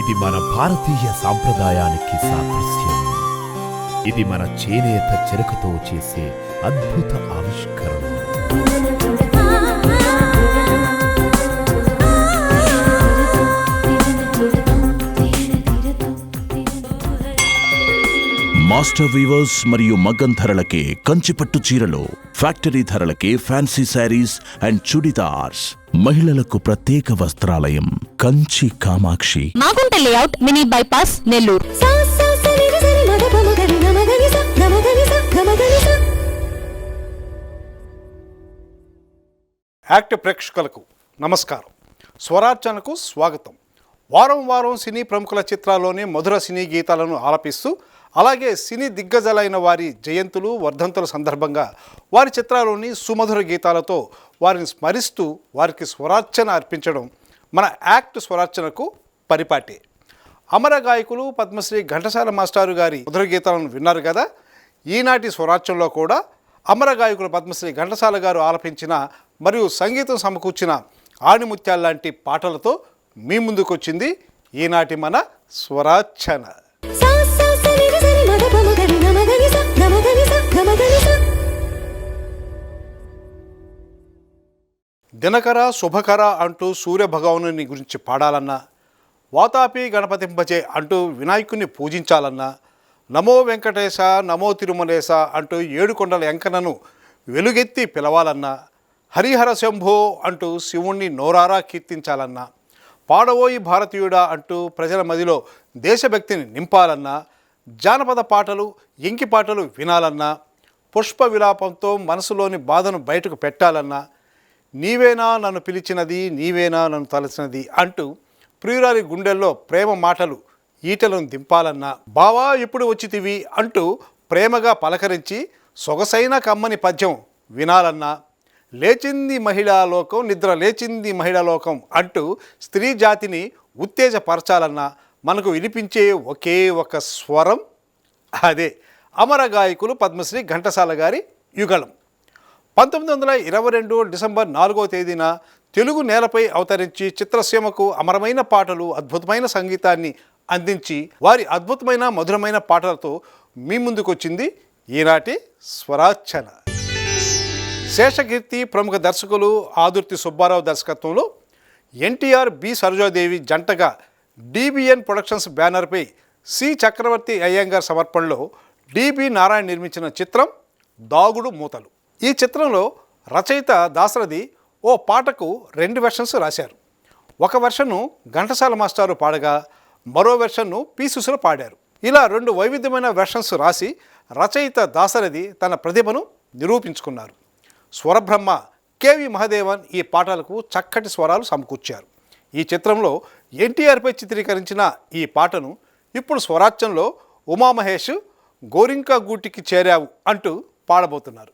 ఇది మన భారతీయ సాంప్రదాయానికి సాదృశ్యం. ఇది మన చేనేత చెరుకుతో చేసే అద్భుత ఆవిష్కరణ. మాస్టర్ వీవర్స్ మరియు మగ్గం ధరలకే కంచిపట్టు చీరలు ఫ్యాక్టరీ ధరలకే ఫ్యాన్సీ శారీస్ అండ్ చుడిదార్స్. మహిళలకు ప్రత్యేక వస్త్రాలయం Kanchi Kamakshi. Magunta layout mini bypass Nellore. Act ప్రేక్షకులకు నమస్కారం. స్వరార్చనకు స్వాగతం. వారం వారం సినీ ప్రముఖుల చిత్రాల్లోని మధుర సినీ గీతాలను ఆలపిస్తూ అలాగే సినీ దిగ్గజలైన వారి జయంతులు వర్ధంతుల సందర్భంగా వారి చిత్రాల్లోని సుమధుర గీతాలతో వారిని స్మరిస్తూ వారికి స్వరార్చన అర్పించడం మన యాక్ట్ స్వరార్చనకు పరిపాటి. అమర గాయకులు పద్మశ్రీ ఘంటసాల మాస్టారు గారి మధుర గీతాలను విన్నారు కదా? ఈనాటి స్వరాజ్యంలో కూడా అమర గాయకులు పద్మశ్రీ ఘంటసాల గారు ఆలపించిన మరియు సంగీతం సమకూర్చిన ఆణిముత్యాల లాంటి పాటలతో మీ ముందుకొచ్చింది ఈనాటి మన స్వరాచ్ఛన దినకర శుభకర అంటూ సూర్య భగవానుని గురించి పాడాలన్నా వాతాపి గణపతింపజే అంటూ వినాయకుని పూజించాలన్నా నమో వెంకటేశ నమో తిరుమలేశ అంటూ ఏడుకొండల ఎంకనను వెలుగెత్తి పిలవాలన్నా హరిహర శంభో అంటూ శివుణ్ణి నోరారా కీర్తించాలన్నా పాడవోయి భారతీయుడా అంటూ ప్రజల మదిలో దేశభక్తిని నింపాలన్నా జానపద పాటలు ఇంకి పాటలు వినాలన్నా పుష్ప విలాపంతో మనసులోని బాధను బయటకు పెట్టాలన్నా నీవేనా నన్ను పిలిచినది నీవేనా నన్ను తలచినది అంటూ ప్రియురాలి గుండెల్లో ప్రేమ మాటలు ఈటలను దింపాలన్నా బావా ఇప్పుడు వచ్చితివి? అంటూ ప్రేమగా పలకరించి సొగసైన కమ్మని పద్యం వినాలన్నా లేచింది మహిళా లోకం నిద్ర లేచింది మహిళా లోకం అంటూ స్త్రీ జాతిని ఉత్తేజపరచాలన్నా మనకు వినిపించే ఒకే ఒక స్వరం అదే. అమర గాయకులు పద్మశ్రీ ఘంటసాల గారి యుగళం. పంతొమ్మిది వందల ఇరవై రెండు డిసెంబర్ నాలుగో తేదీన తెలుగు నేలపై అవతరించి చిత్రసీమకు అమరమైన పాటలు అద్భుతమైన సంగీతాన్ని అందించి వారి అద్భుతమైన మధురమైన పాటలతో మీ ముందుకొచ్చింది ఈనాటి స్వరాచన శేషకీర్తి ప్రముఖ దర్శకులు ఆదుర్తి సుబ్బారావు దర్శకత్వంలో ఎన్టీఆర్ బి. సరోజాదేవి జంటగా డిబిఎన్ ప్రొడక్షన్స్ బ్యానర్పై సి. చక్రవర్తి అయ్యంగార్ సమర్పణలో డిబి నారాయణ నిర్మించిన చిత్రం దాగుడు మూతలు. ఈ చిత్రంలో రచయిత దాసరథి ఓ పాటకు రెండు వెర్షన్స్ రాశారు. ఒక వెర్షన్ను ఘంటసాల మాస్టారు పాడగా మరో వెర్షన్ను పి. సుశీల పాడారు. ఇలా రెండు వైవిధ్యమైన వెర్షన్స్ రాసి రచయిత దాసరథి తన ప్రతిభను నిరూపించుకున్నారు. స్వరబ్రహ్మ కేవి మహదేవన్ ఈ పాటలకు చక్కటి స్వరాలు సమకూర్చారు. ఈ చిత్రంలో ఎన్టీఆర్పై చిత్రీకరించిన ఈ పాటను ఇప్పుడు స్వరాజ్యంలో ఉమామహేష్ గోరింకా గూటికి చేరావు అంటూ పాడబోతున్నారు.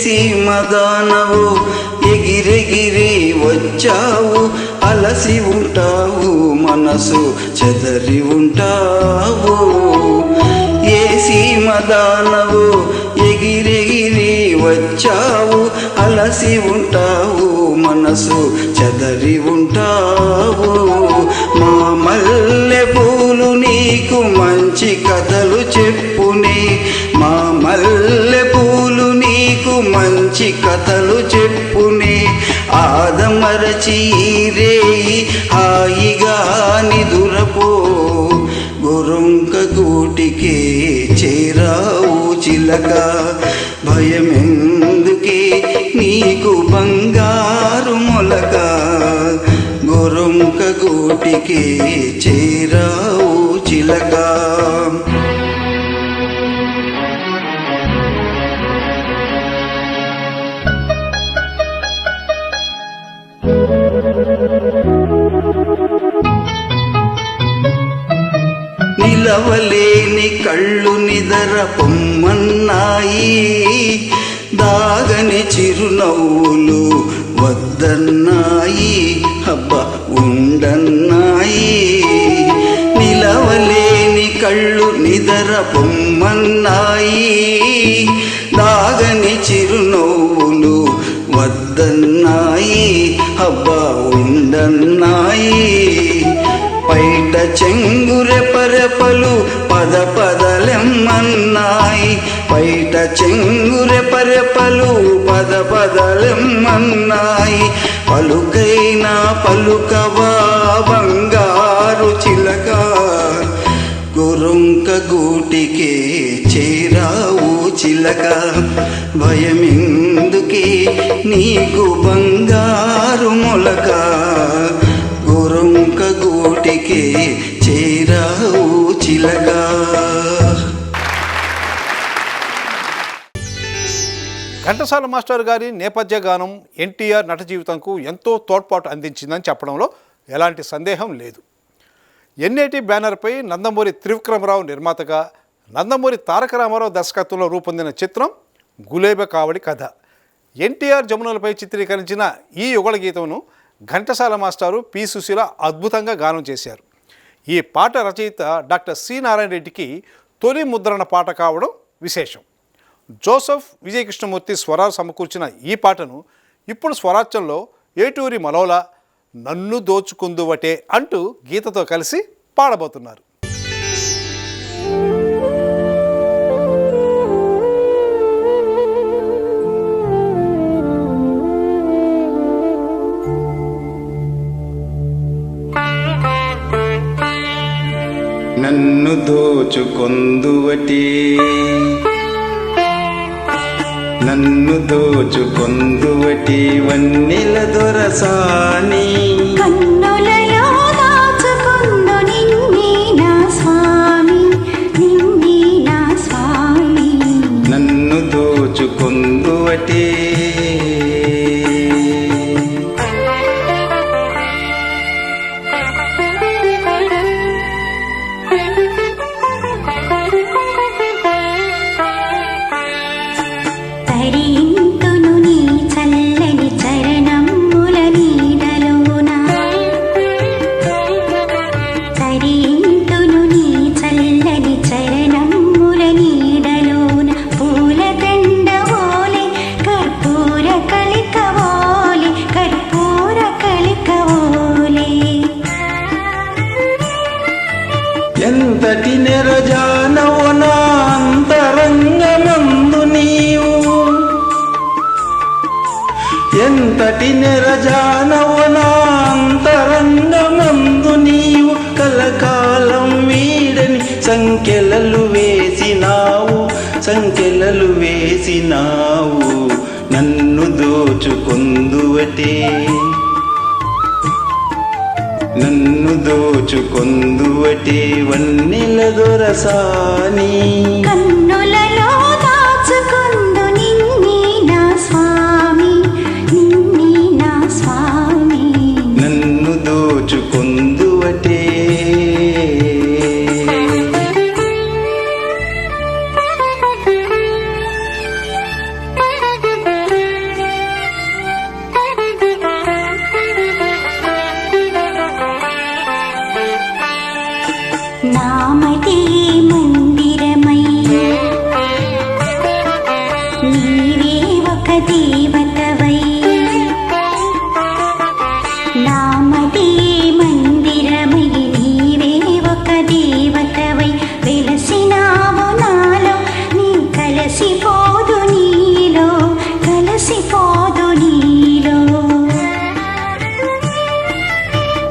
ఏసి మదానవు ఎగిరెగిరి వచ్చావు అలసి ఉంటావు మనసు చెదరి ఉంటావు. ఏసి మదానవు ఎగిరెగిరి వచ్చావు అలసి ఉంటావు మనసు చెదరి ఉంటావు. మా మల్లె పూలు నీకు మంచి కథలు చెప్పు కథలు చెప్పునే ఆదమరచి రేయి హాయిగా నిదురపో. గురుంక గూటికే చేరావు చిలక. భయమెందుకే నీకు బంగారు మొలక? గూటికి చేరావు చిలక. నిలవలేని కళ్ళు నిదర పొమ్మన్నాయి. దాగని చిరునవ్వులు వద్దన్నాయి. హబ్బ ఉండన్నాయి. నిలవలేని కళ్ళు నిదర పొమ్మన్నాయి. దాగని చిరునవ్వులు వద్దన్నాయి. హబ్బ ఉండన్నాయి. పైట రెప్పలు పద పదలెమ్మన్నాయి. పైట చెంగురెపరెపలు పద పదలెమ్మన్నాయి. పలుకైనా పలుకవా బంగారు చిలక గురుంక గూటికే చేరావు చిలక. భయమెందుకే నీకు బంగారు మొలక? ఘంటసాల మాస్టర్ గారి నేపథ్య గానం ఎన్టీఆర్ నట జీవితంకు ఎంతో తోడ్పాటు అందించిందని చెప్పడంలో ఎలాంటి సందేహం లేదు. ఎన్ఏటి బ్యానర్పై నందమూరి త్రివిక్రమరావు నిర్మాతగా నందమూరి తారక రామారావు దర్శకత్వంలో రూపొందిన చిత్రం గులేబ కావడి కథ. ఎన్టీఆర్ జమునలపై చిత్రీకరించిన ఈ యుగళ గీతమును ఘంటసాల మాస్టారు పి. సుశీల అద్భుతంగా గానం చేశారు. ఈ పాట రచయిత డాక్టర్ సి. నారాయణ రెడ్డికి తొలి ముద్రణ పాట కావడం విశేషం. జోసెఫ్ విజయకృష్ణమూర్తి స్వరాలు సమకూర్చిన ఈ పాటను ఇప్పుడు స్వరాజ్యంలో ఏటూరి మలోల నన్ను దోచుకుందువటే అంటూ గీతతో కలిసి పాడబోతున్నారు. నన్ను దోచుకొందువటే. నన్ను దోచుకొందువటి వన్నెల దొరసాని. కన్నులలో దాచుకుందు నిన్నే నా స్వామి నిన్నే నా స్వామి. నన్ను దోచుకొందువటి తరింతును సంఖ్యలలు వేసినావు సంఖ్యలలు వేసినావు నన్ను దోచుకొందువటే. నన్ను దోచుకొందువటే వన్నెల దొరసాని. కన్ను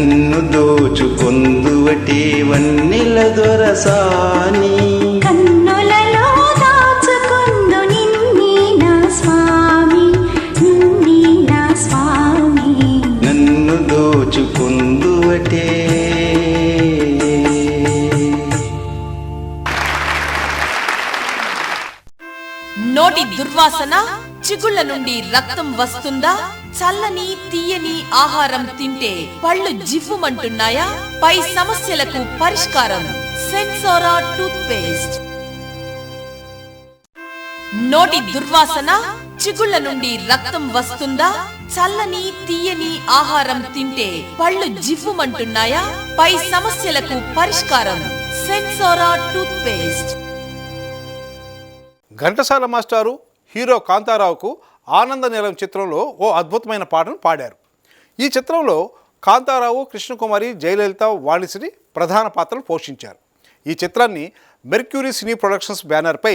నన్ను దోచుకొందువటే వన్నెల దొరసాని కన్నులలో దాచుకుందు నిన్నీ నా స్వామి నిన్నీ నా స్వామి. నన్ను దోచుకొందువటే నోటి దుర్వాసన చిగుళ్ళ నుండి రక్తం వస్తుందా? చల్లని తీయని ఆహారం తింటే పళ్ళు జివ్వుమంటున్నాయా? పై సమస్యలకు పరిష్కారం సెన్సోరా టూత్ పేస్ట్ నోటి దుర్వాసన చిగుళ్ళ నుండి రక్తం వస్తుందా? చల్లని తీయని ఆహారం తింటే పళ్ళు జివ్వుమంటున్నాయా? పై సమస్యలకు పరిష్కారం సెన్సోరా టూత్ పేస్ట్ ఘంటసాల మాస్టారు హీరో కాంతారావుకు ఆనంద నిలయం చిత్రంలో ఓ అద్భుతమైన పాటను పాడారు. ఈ చిత్రంలో కాంతారావు కృష్ణకుమారి జయలలిత వాణిశ్రీ ప్రధాన పాత్రలు పోషించారు. ఈ చిత్రాన్ని మెర్క్యూరీ సినీ ప్రొడక్షన్స్ బ్యానర్పై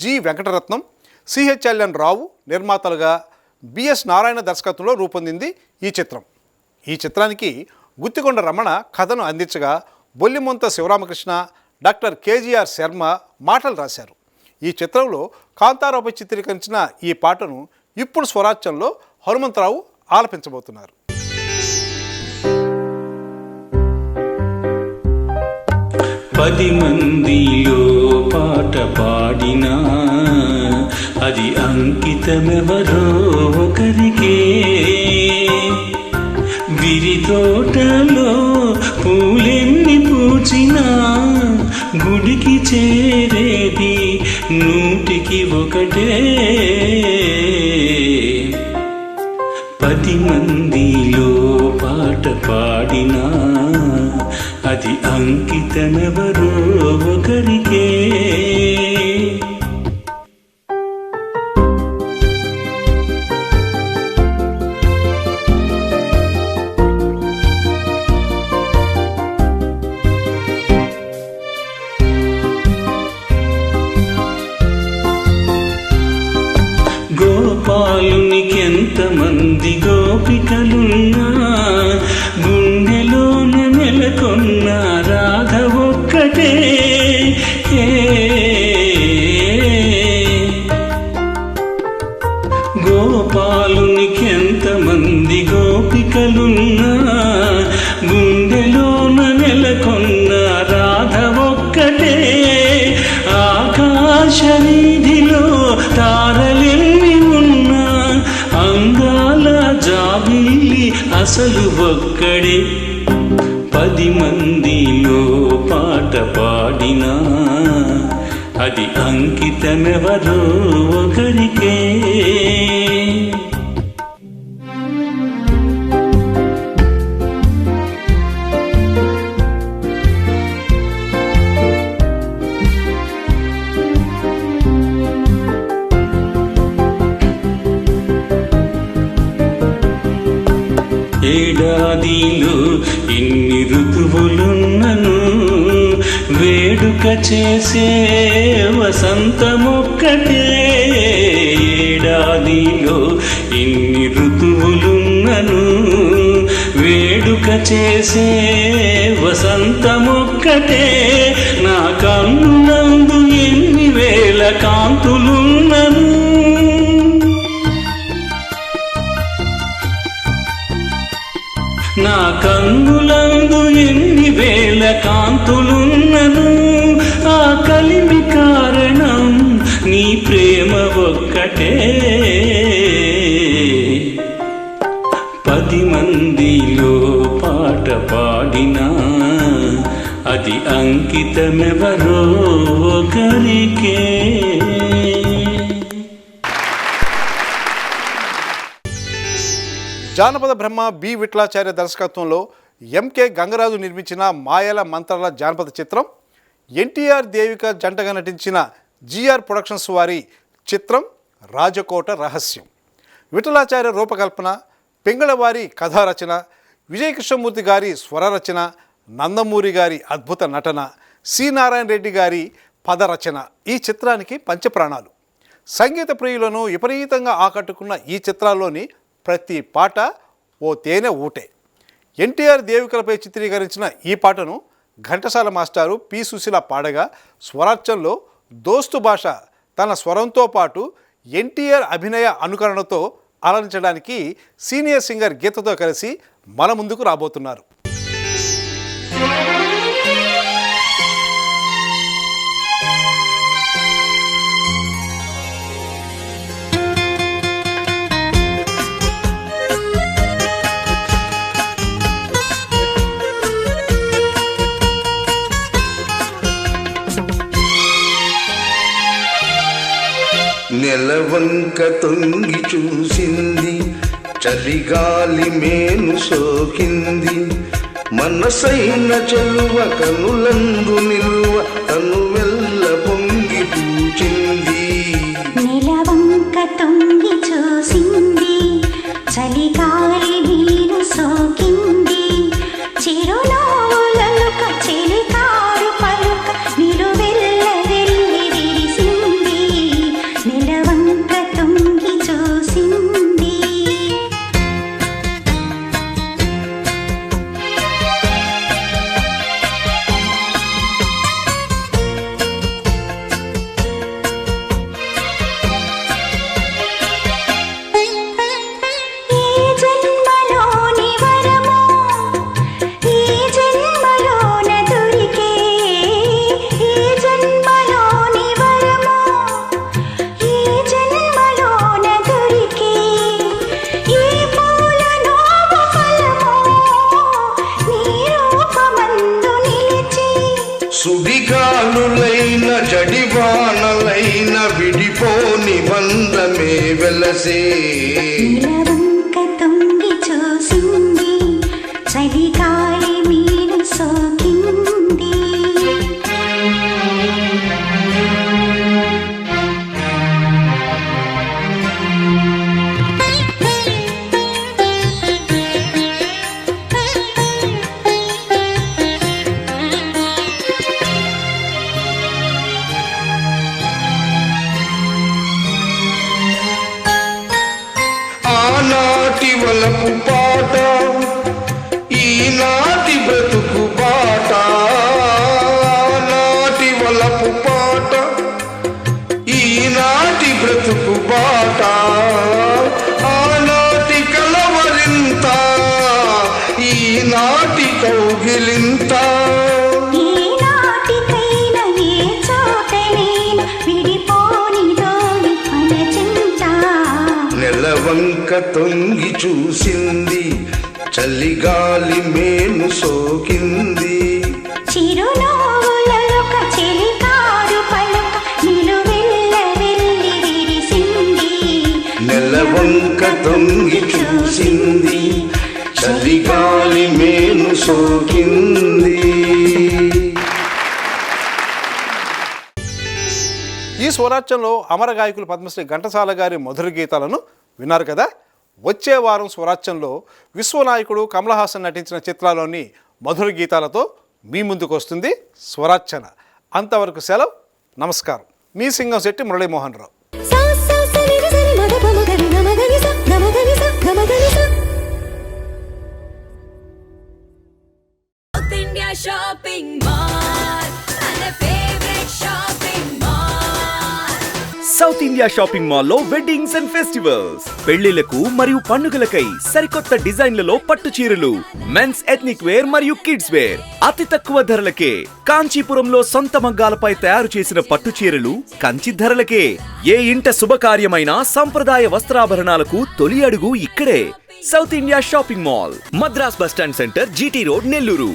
జి. వెంకటరత్నం సిహెచ్ఎల్ఎన్ రావు నిర్మాతలుగా బిఎస్ నారాయణ దర్శకత్వంలో రూపొందింది ఈ చిత్రం. ఈ చిత్రానికి గుత్తికొండ రమణ కథను అందించగా బొల్లిమొంత శివరామకృష్ణ డాక్టర్ కేజీఆర్ శర్మ మాటలు రాశారు. ఈ చిత్రంలో కాంతారావుపై చిత్రీకరించిన ఈ పాటను ఇప్పుడు స్వరాజ్యంలో హనుమంతరావు ఆలపించబోతున్నారు. పది మందిలో పాట పాడినా అది అంకితమెవరో ఒకరికే. విరి తోటలో పూలెన్ని పూచినా గుడికి చేరేది నూటి నూటికి ఒకటే. పది మందిలో పాట పాడినా అది అంకితమెవరో ఒకరికే. అసలు ఒక్కడే. పది మందిలో పాట పాడినా. అది అంకితమెవరో ఒకరికే. ఏడాదిలో ఇన్ని ఋతువులున్నను. వేడుక చేసే వసంతమొక్కటే. ఏడాదిలో ఇన్ని ఋతువులున్నను. వేడుక చేసే వసంతమొక్కటే. నా కన్నునందు ఎన్ని వేల కాంతులున్నను. నా కన్నులందు ఎన్ని వేల కాంతులున్నను? ఆ కలిమి కారణం నీ ప్రేమ ఒక్కటే. పది మందిలో పాట పాడినా అది అంకితమెవరో ఒకరికే. జానపద బ్రహ్మ బి. విఠలాచార్య దర్శకత్వంలో ఎంకే గంగరాజు నిర్మించిన మాయల మంత్రాల జానపద చిత్రం ఎన్టీఆర్ దేవిక జంటగా నటించిన జిఆర్ ప్రొడక్షన్స్ వారి చిత్రం రాజకోట రహస్యం. విఠలాచార్య రూపకల్పన పింగళవారి కథారచన విజయకృష్ణమూర్తి గారి స్వరరచన నందమూరి గారి అద్భుత నటన సి నారాయణ రెడ్డి గారి పదరచన ఈ చిత్రానికి పంచప్రాణాలు. సంగీత ప్రియులను విపరీతంగా ఆకట్టుకున్న ఈ చిత్రాల్లోని ప్రతి పాట ఓ తేనె ఊటే. ఎన్టీఆర్ దేవికలపై చిత్రీకరించిన ఈ పాటను ఘంటసాల మాస్టారు పి. సుశీల పాడగా స్వరార్చంలో దోస్తు భాష తన స్వరంతో పాటు ఎన్టీఆర్ అభినయ అనుకరణతో అలరించడానికి సీనియర్ సింగర్ గీతతో కలిసి మన ముందుకు రాబోతున్నారు. నెలవంక తొంగి చూసింది చలిగాలి మేను సోకింది. మనసైన చెలువ కనులందు నిలువ తను వెళ్ళ పొంగి పూచింది. నెలవంక తొంగి బాణలైన విడిపోని బంధమే వెలసే. నిలవంక తొంగి చూసింది చలిగాలి మీరు సోకింది నెలవంక తొంగి చూసింది. చలిగాలి మేను సోకింది. నెలవంక తొంగి చూసింది. చలిగాలి మేను సోకింది. ఈ స్వరాజ్యంలో అమర గాయకులు పద్మశ్రీ ఘంటసాల గారి మధుర గీతాలను విన్నారు కదా? వచ్చే వారం స్వరాజ్యంలో విశ్వనాయకుడు కమల్ హాసన్ నటించిన చిత్రాల్లోని మధుర గీతాలతో మీ ముందుకు వస్తుంది స్వరాచన అంతవరకు సెలవు. నమస్కారం. మీ సింగం శెట్టి మురళీమోహన్ రావు. ఇండియా షాపింగ్ మాల్లో వెడ్డింగ్స్ అండ్ ఫెస్టివల్స్. పెళ్ళిలకు మరియు పండుగలకై సరికొత్త డిజైన్లలో పట్టు చీరలు మెన్స్ ఎథ్నిక్ వేర్ మరియు కిడ్స్ వేర్. అతి తక్కువ ధరలకే కాంచీపురంలో సొంత మగ్గాలపై తయారు చేసిన పట్టు చీరలు కంచి ధరలకే. ఏ ఇంట శుభకార్యమైన సంప్రదాయ వస్త్రాభరణాలకు తొలి అడుగు ఇక్కడే. South India shopping mall Madras bus stand centre GT road Nellore.